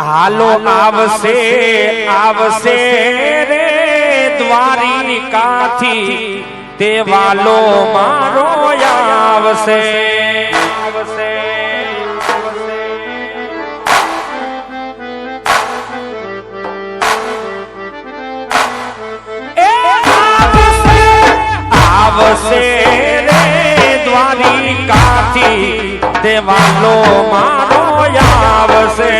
હાલો આવશે આવશે રે દ્વારિકાથી. તે વાલો મારો આવશે. આવશે. આવશે રે દ્વારિકાથી. તે વાલો મારો આવશે.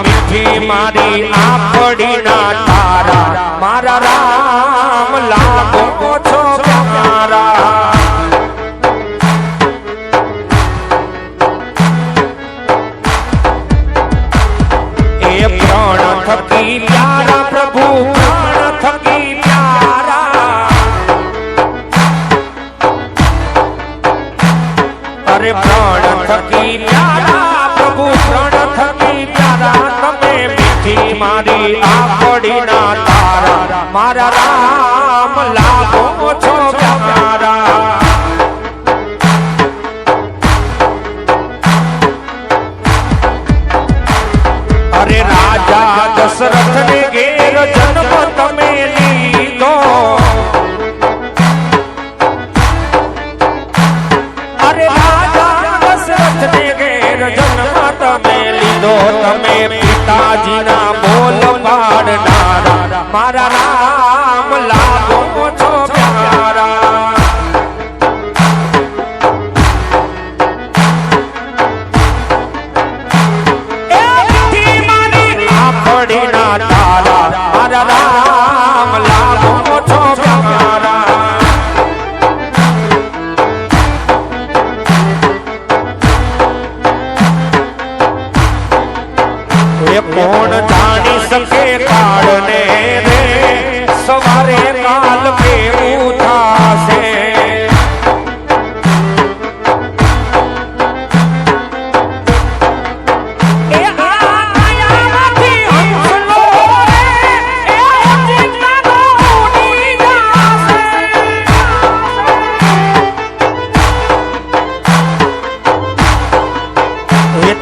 તમે મારી આપડી ના તારા. મારા રામ લાગો છો મારા એ પ્રાણ થકી પ્યારા પ્રભુ ઘેર જન્મ તમે લીધો. અરે રાજા દશરથ ને ઘેર જન્મ મારા રામ લાભો મોટો પ્યારા. એ કોણ જાણી શકે કાળને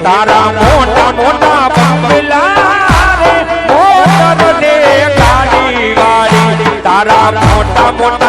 તારા મોટા મોટા બંગલા રે મોટર ને ગાડી વાળી. તારા મોટા મોટા